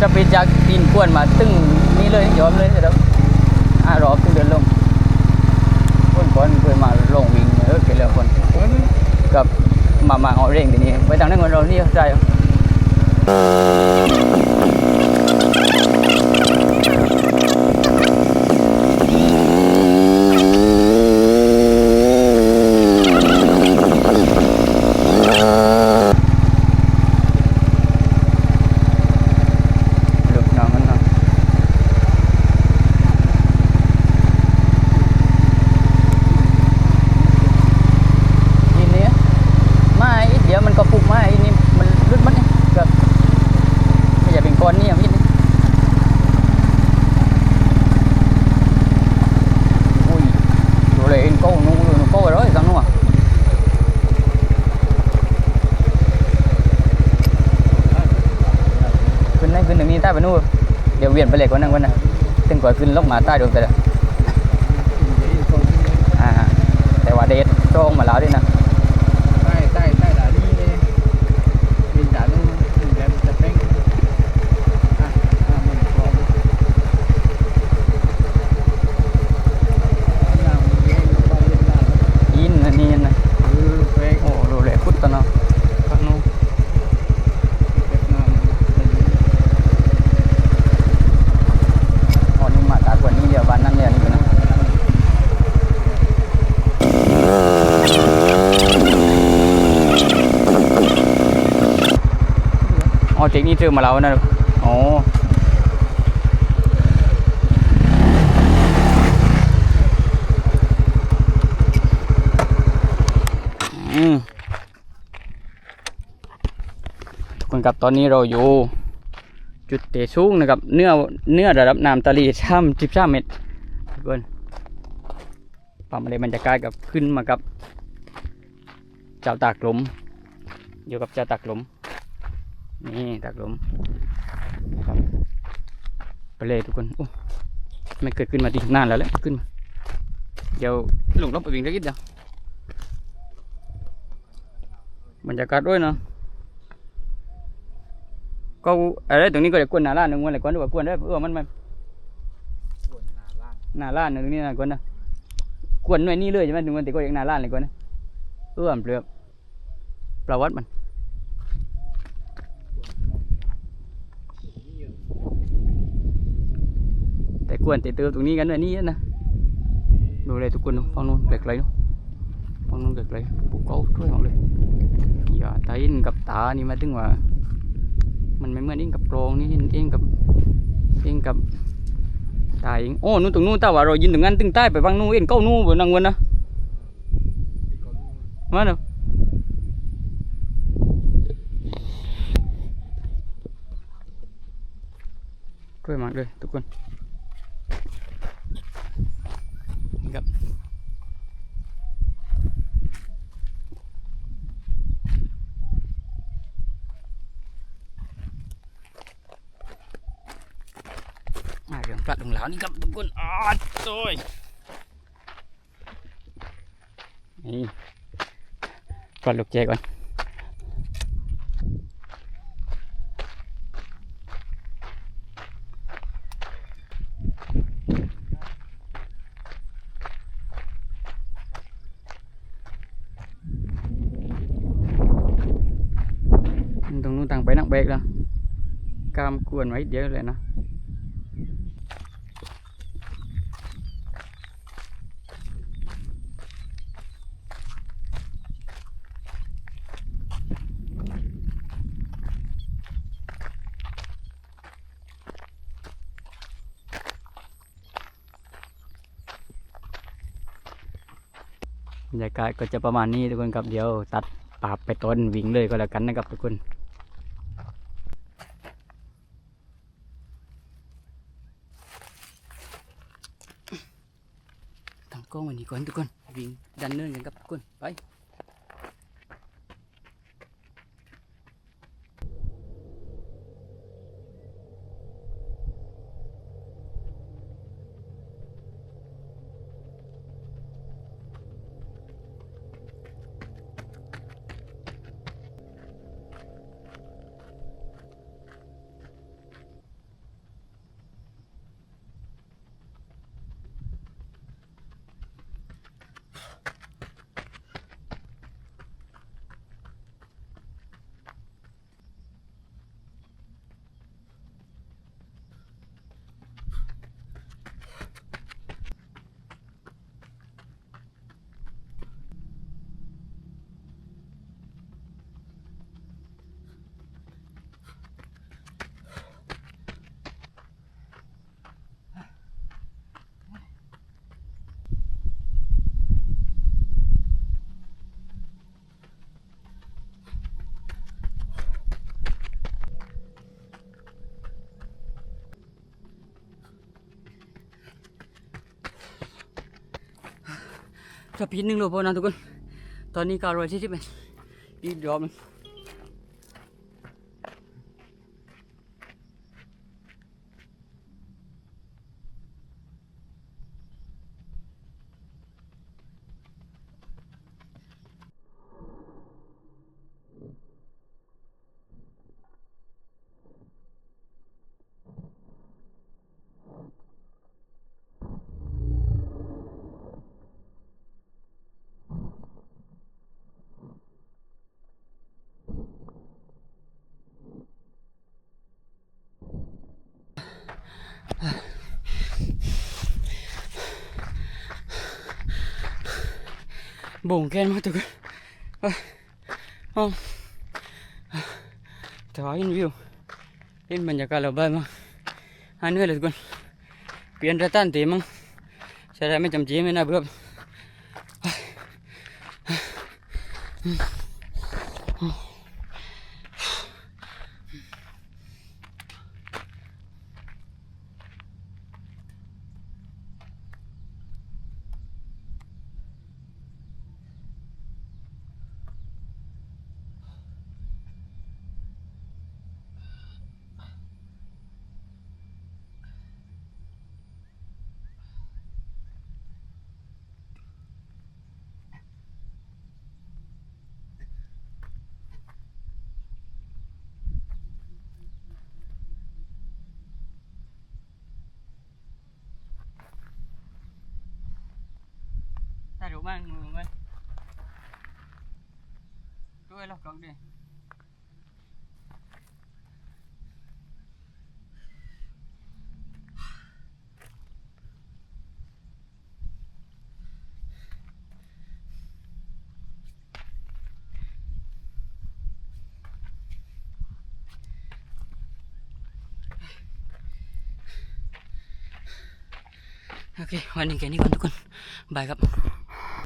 จะไปจากตีนกวนมาตึ้งนี่เลยยอมเลยเดี๋ยวอ่ารอขึ้นเดินลงคนก่อนเคยมาลงวิ่งเออเกี่ยวคนกับมามาเอาเร่งทีนี้ไปทางนั้นคนเรานี่ใจ ลึกหน่อยมันหน่อยทีนี้มาอีกเดี๋ยวมันก็ปลุกมาอีนี่มันลึกมันนี่แบบไม่อยากเป็นก้อนนี่อย่างนี้นี่อุ้ยดูเลยเอ็นโก้นู้นนู้นโก้ rồi thằng นู้น à ขึ้นได้ขึ้นตรงนี้ใต้ไปนู่นเดี๋ยวเวียน ไปเลยกว่านั้นวันนั้นถึงกว่าขึ้นลงมาใต้ดวงแต่ละแต่ว่าเดชโจ้งมาแล้วด้วยนะ tay tay tay đã đi đi mình đã luôn mình đem chặt bánh à à mình có làm game nó bao nhiêu là อินอันนี่นะ ừ về โอ้ดูเลยพุทธเนาะข้างนู้น Việt Nam mình อ๋อนี่มาตากว่านี้เดี๋ยวบ้านนั่นเนี่ยนี่นะ อ๋อเทคนิคเจอมาแล้วนะอ๋ออืมทุกคนครับตอนนี้เราอยู่ จุดเตะสูงนะครับเนื้อเนื้อระดับน้ำตลิ่งช่ำสิบสามเมตรทุกคนปั๊มอะไรบรรยากาศกับขึ้นมากับเจ้าตากลมอยู่กับเจ้าตากลม นี่ตากลมนะครับไปเลยทุกคนโอ้ไม่เกิดขึ้นมาดีนานแล้วแหละขึ้นมาเดี๋ยวลงรถไปวิ่งสักนิดเดียวบรรยากาศด้วยเนาะก็อะไรตรงนี้ก็จะกวนหนาล้านหนึ่งวันอะไรกวนด้วยกวนได้เออมันมันหนาล้านหนึ่งนี่นะกวนนะกวนหน่วยนี้เลยใช่ไหมถึงวันติก็อยังหนาล้านเลยกวนนะเอื้อมเปลือกประวัติมัน แต่กวนติเติมตรงนี้กันหน่วยนี้นะดูเลยทุกคนดูฟังนู้นเกล็ดไรนู้นฟังนู้นเกล็ดไรปลูกเก้าช่วยหมดเลยอย่าตาอินกับตานี่หมายถึงว่า มันไม่เหมือนเองกับกรองนี่เองกับเองกับตาเองโอ้นู่นตรงนู้นตาว่าเรายินตรงนั้นตึงใต้ไปฟังนู้นเองเก้านู้นบนนังวันนะมาเนาะช่วยมากเลยทุก ครับ มาเรื่องปลาดลงแล้วนี่ครับทุกคนอ๋อโอ้ยนี่ปลาดลูกแจก่อนตรงนู้นต่างไปนัก เบรกแล้วกามกวนไว้เดียวเลยนะบรรยากาศก็จะประมาณนี้ทุกคนครับเดี๋ยวตัดปาบไปต้นวิ่งเลยก็แล้วกันนะครับทุกคน ตั้งกล้องไว้นี่ก่อนทุกคนวิ่งดันเนินกันครับทุกคนไป จะพีนหนึ่งโลพอนะทุกคน ตอนนี้การรอยที่ที่เป็นอีกรอบหนึงบ่งแกนมากทุกคนไปเอาแต่ว่าเห็นวิวเห็นบรรยากาศเราบ้านมากหาเหนื่อยเลยทุกคนเปลี่ยนระตันเต็มมั้งใช่ได้ไม่จำเจไม่น่าเบื่อ ถ่ายรูปบ้างมือมัน ด้วยล็อกล็อกดิ